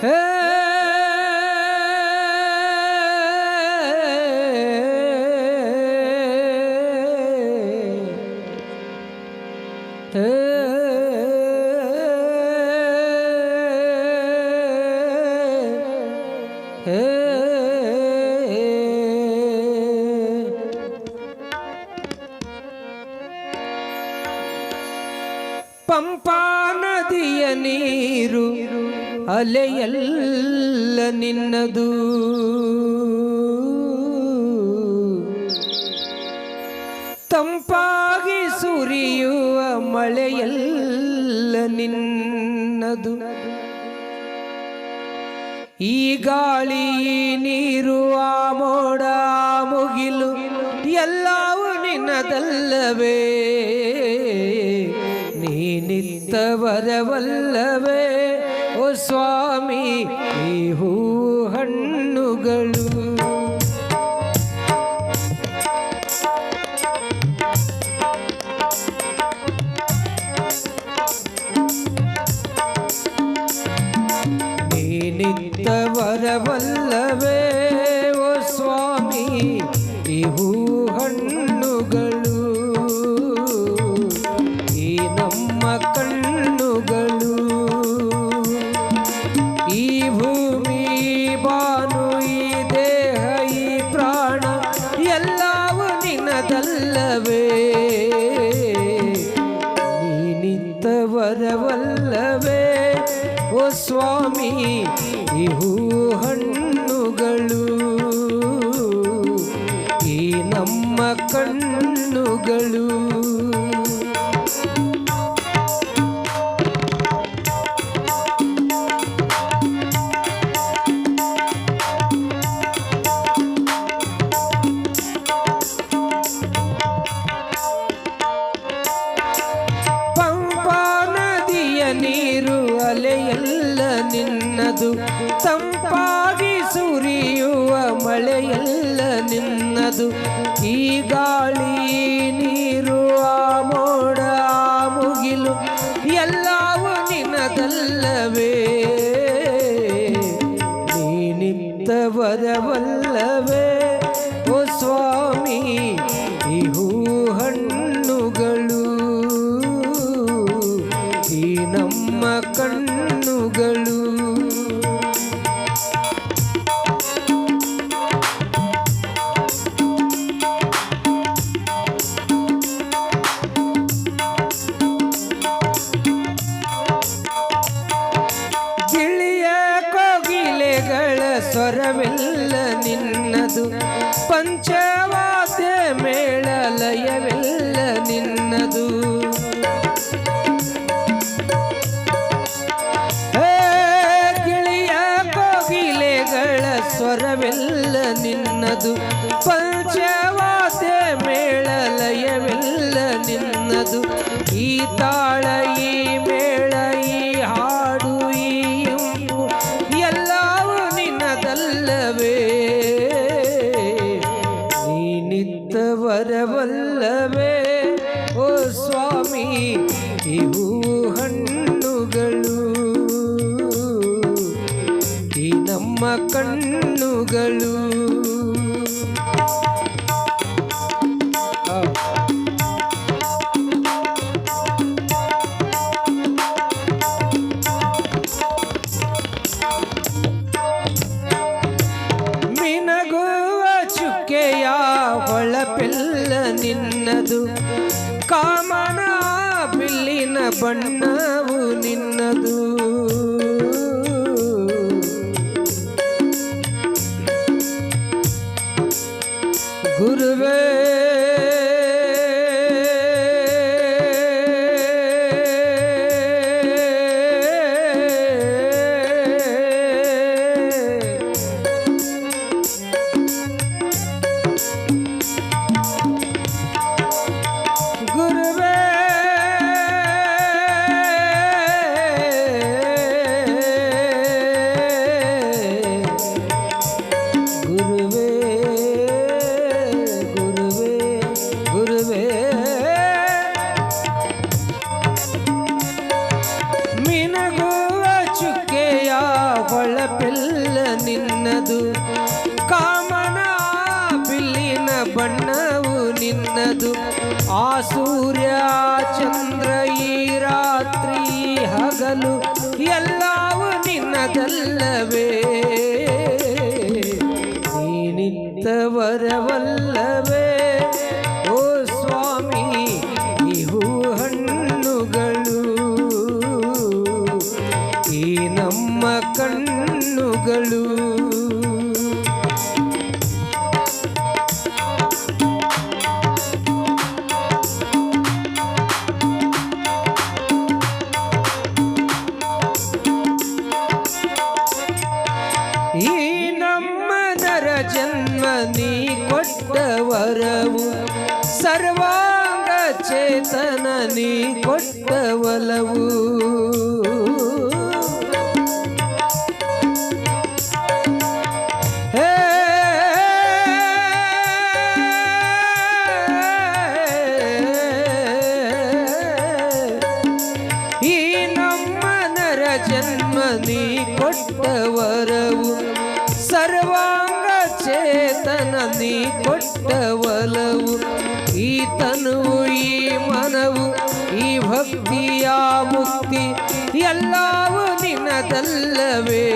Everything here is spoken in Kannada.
Hey! ಪಂಪಾ ನದಿಯ ನೀರು ಅಲೆಯಲ್ಲ ನಿನ್ನದು ತಂಪಾಗಿ ಸುರಿಯುವ ಮಳೆಯಲ್ಲ ನಿನ್ನದು. ಈ ಗಾಳಿ ನೀರು, ಆ ಮೋಡ ಮುಗಿಲು ಎಲ್ಲವೂ ನಿನ್ನದಲ್ಲವೇ. ನೀನಿತ್ತ ವರವಲ್ಲವೇ. ಓ ಸ್ವಾಮಿ, ಈ ಹೂ ನಿನ್ನದಲ್ಲವೇ ನೀನಿತ್ತ ವರವಲ್ಲವೇ ಓ ಸ್ವಾಮಿ ಈ ಹೂ ಹಣ್ಣುಗಳು ಈ ನಮ್ಮ ಕಣ್ಣುಗಳು. ತಂಪಾಗಿ ಸುರಿಯುವ ಮಳೆಯಲ್ಲ ನಿನ್ನದು. ಈ ಗಾಳಿ ನೀರು ಆ ಮೋಡ ಮುಗಿಲು ಎಲ್ಲವೂ ನಿನ್ನದಲ್ಲವೇ ನೀನಿತ್ತ ವರವಲ್ಲವೇ ನಿನ್ನದು ಕಣ್ಣುಗಳು. ಮಿನಗುವ ಚುಕ್ಕೆಯ ಹೊಳಪೆಲ್ಲ ನಿನ್ನದು ಕಾಮನ ಬಿಲ್ಲಿನ ಬಣ್ಣವು ನಿನ್ನದು Goedemiddag. ಚಂದ್ರ ಈ ರಾತ್ರಿ ಹಗಲು ಎಲ್ಲವೂ ನಿನ್ನದಲ್ಲವೇ. ನೀನಿತ್ತವರವಲ್ಲವೇ ಓ ಸ್ವಾಮಿ ಹೂ ಹಣ್ಣುಗಳು ಈ ನಮ್ಮ ಕಣ್ಣುಗಳು. ಸರ್ವಾಂಗ ಚೇತನ ನೀ ಕೊಟ್ಟ ಒಲವು ಹೇ ಈ ನಮ್ಮ ನರ ಜನ್ಮ ನೀ ಕೊಟ್ಟ ವರವು ಸರ್ವಾಂಗ ಚೇತನ ನೀ ಕೊಟ್ಟ ಒಲವು ಈ ತನುವು ಈ ಮನವು ಈ ಭಕ್ತಿಯ ಮುಕ್ತಿ ಎಲ್ಲವೂ ನಿನ್ನದಲ್ಲವೇ